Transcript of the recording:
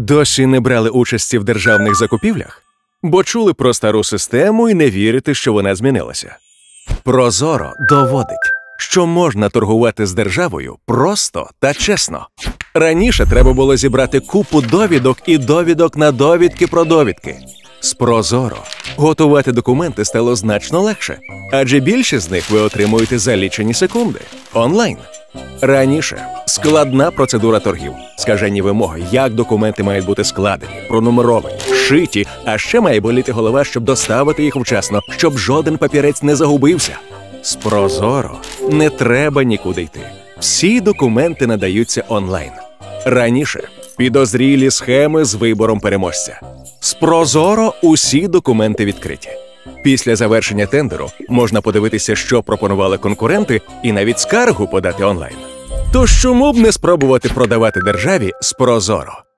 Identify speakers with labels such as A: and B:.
A: Досі не брали участі в державних закупівлях, бо чули про стару систему і не вірите, що вона змінилася. Прозоро доводить, що можна торгувати з державою просто та чесно. Раніше треба було зібрати купу довідок і довідок на довідки про довідки. З Прозоро готувати документи стало значно легше, адже більшість з них ви отримуєте за лічені секунди онлайн. Раніше складна процедура торгів, скажені вимоги, як документи мають бути складені, пронумеровані, шиті, а ще має боліти голова, щоб доставити їх вчасно, щоб жоден папірець не загубився. З Прозоро не треба нікуди йти. Всі документи надаються онлайн. Раніше підозрілі схеми з вибором переможця. З Прозоро усі документи відкриті. Після завершення тендеру можна подивитися, що пропонували конкуренти, і навіть скаргу подати онлайн. Тож чому б не спробувати продавати державі з Прозоро?